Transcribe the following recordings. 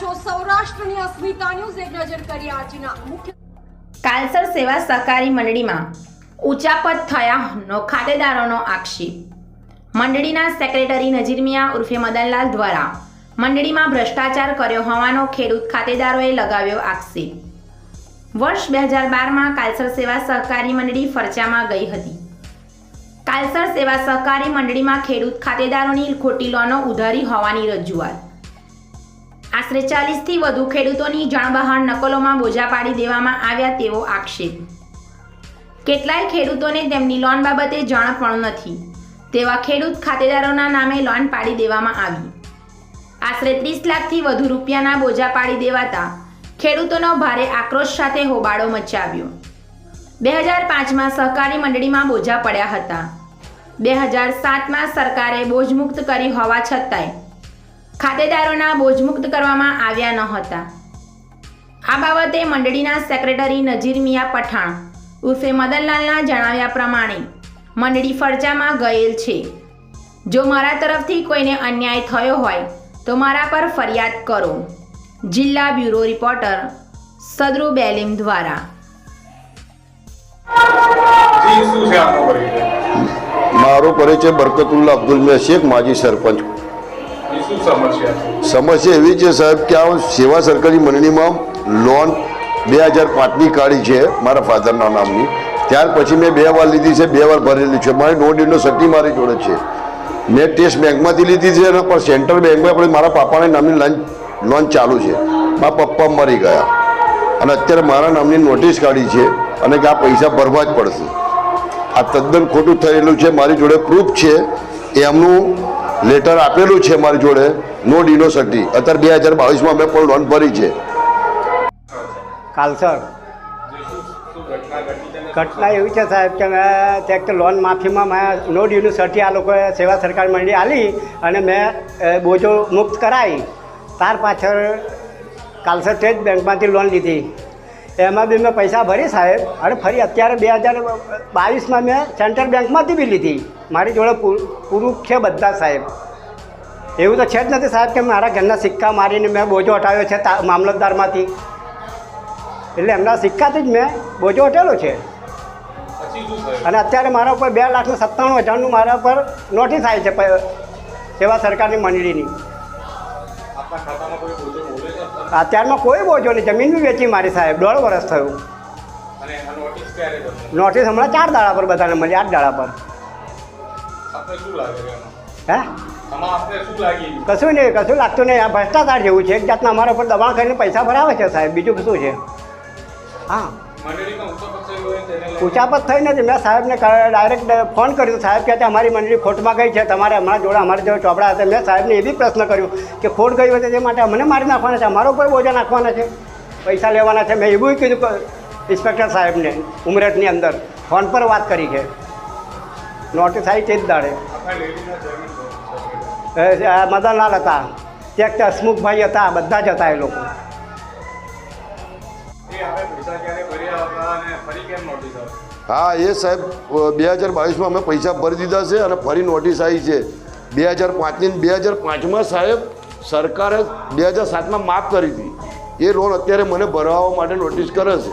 છો સૌરાષ્ટ્રની અસ્મિતા ન્યૂઝ એક નજર કરી આજના મુખ્ય કાલસર સેવા સહકારી મંડળીમાં ઉચાપત થયા ખાતેદારોનો આક્ષેપ. મંડળીના સેક્રેટરી નજીરમિયા ઉર્ફે મદનલાલ દ્વારા મંડળીમાં ભ્રષ્ટાચાર કર્યો હોવાનો ખેડૂત ખાતેદારોએ લગાવ્યો આક્ષેપ. વર્ષ બે હજાર બારમાં કાલસર સેવા સહકારી મંડળી ફરજામાં ગઈ હતી. કાલસર સેવા સહકારી મંડળીમાં ખેડૂત ખાતેદારોની ખોટી લોનો ઉધારી હોવાની રજૂઆત. આશરે ચાલીસથી વધુ ખેડૂતોની જાણબહાર નકલોમાં બોજા પાડી દેવામાં આવ્યા તેવો આક્ષેપ. કેટલાય ખેડૂતોને તેમની લોન બાબતે જાણ પણ નથી. તેવા ખેડૂત ખાતેદારોના નામે લોન પાડી દેવામાં આવી. આશરે ત્રીસ લાખથી વધુ રૂપિયાના બોજા પાડી દેવાતા ખેડૂતોનો ભારે આક્રોશ સાથે હોબાળો મચાવ્યો. બે હજાર પાંચમાં સહકારી મંડળીમાં બોજા પડ્યા હતા. બે હજાર સાતમાં સરકારે બોજમુક્ત કરી હોવા છતાંય ખાતેદારોના બોજમુક્ત કરવામાં આવ્યા ન હતા. આ બાબતે મંડળીના સેક્રેટરી નજીર મિયા પઠાણ ઉર્ફે મદનલાલના જણાવ્યા પ્રમાણે મંડળી ફરજામાં ગયેલ છે. જો મારા તરફથી કોઈને અન્યાય થયો હોય તો મારા પર ફરિયાદ કરો. જિલ્લા બ્યુરો રિપોર્ટર સદરુ બેલીમ દ્વારા. મારો પરિચય બરકતુલ્લા અબ્દુલ મિયા શેખ માજી સરપંચ. સમસ્યા એવી છે સાહેબ કે આ સેવા સરકારી મંડળીમાં લોન બે હજાર પાંચની કાઢી છે મારા ફાધરના નામની. ત્યાર પછી મેં બે વાર લીધી છે, બે વાર ભરેલી છે. મારી નો ડીનો સટ્ટી મારી જોડે છે. મેં ટેસ્ટ બેંકમાંથી લીધી છે અને પણ સેન્ટ્રલ બેંકમાં પણ મારા પાપાના નામની લોન લોન ચાલુ છે. મારા પપ્પા મરી ગયા. અને અત્યારે મારા નામની નોટિસ કાઢી છે અને કે આ પૈસા ભરવા જ પડશે. આ તદ્દન ખોટું થયેલું છે. મારી જોડે પ્રૂફ છે. એમનું લેટર આપેલું છે મારી જોડે. નો યુનિવર્સિટી અત્યારે બે હજાર બાવીસમાં મેં પણ લોન ભરી છે. કાલસર. જી ઘટના એવી છે સાહેબ કે મેં ત્યાં તો લોન માફીમાં મેં નો યુનિવર્સિટી આ લોકોએ સેવા સરકાર મંડળી આલી અને મેં બોજો મુક્ત કરાવી ત્યાર પાછળ કાલસર સ્ટેટ બેંકમાંથી લોન લીધી. એમાં બી મેં પૈસા ભરી સાહેબ. અને ફરી અત્યારે બે હજાર બાવીસમાં મેં સેન્ટ્રલ બેંકમાંથી બી લીધી. મારી જોડે પૂરું છે બધા સાહેબ. એવું તો છે જ નથી સાહેબ કે મારા ઘરના સિક્કા મારીને મેં બોજો હટાવ્યો છે મામલતદારમાંથી. એટલે એમના સિક્કાથી જ મેં બોજો હટેલો છે. અને અત્યારે મારા ઉપર બે લાખનું સત્તાણું હજારનું મારા પર નોટિસ આવી છે સેવા સરકારની મંડળીની. અત્યારમાં કોઈ બોજો નહીં. જમીન બી વેચી મારી સાહેબ. દોઢ વર્ષ થયું. નોટિસ હમણાં ચાર દાડા પર બધાને મળી આઠ દાડા પર. હે? કશું નહીં કશું લાગતું નહીં. આ ભ્રષ્ટાચાર જેવું છે. એક જાતના અમારા ઉપર દબાણ કરીને પૈસા ભરાવે છે સાહેબ. બીજું શું છે? હા. ઉચાપત થઈ નથી મેં સાહેબને ડાયરેક્ટ ફોન કર્યો. સાહેબ છે, અમારી મંડળી ખોટમાં ગઈ છે. તમારે હમણાં જોડે, અમારે જોડે ચોપડા હતા. મેં સાહેબને એ બી પ્રશ્ન કર્યો કે ખોટ ગઈ હોય તે માટે અમને મારી નાખવાના છે? અમારા ઉપર બોજા નાખવાના છે? પૈસા લેવાના છે? મેં એવું કીધું ઇન્સ્પેક્ટર સાહેબને ઉમરેઠની અંદર ફોન પર વાત કરી છે. નોટિસ આવી તે જ દાડે. મદનલાલ હતા. ત્યાં હસમુખભાઈ હતા, બધા જ હતા એ લોકો. હા એ સાહેબ બે હજાર બાવીસમાં અમે પૈસા ભરી દીધા છે અને ફરી નોટિસ આવી છે. બે હજાર પાંચની બે હજાર પાંચમાં સાહેબ સરકારે બે હજાર સાતમાં માફ કરી હતી. એ લોન અત્યારે મને ભરવા માટે નોટિસ કરે છે.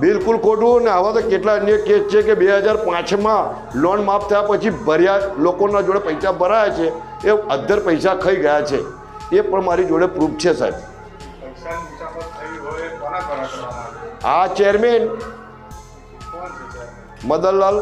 બિલકુલ ખોટું ને આવા તો કેટલા અન્ય કેસ છે કે બે હજાર પાંચમાં લોન માફ થયા પછી ભર્યા લોકોના જોડે પૈસા ભરાયા છે એ અધ્ધર પૈસા ખાઈ ગયા છે. એ પણ મારી જોડે પ્રૂફ છે સાહેબ. આ ચેરમેન? મદનલાલ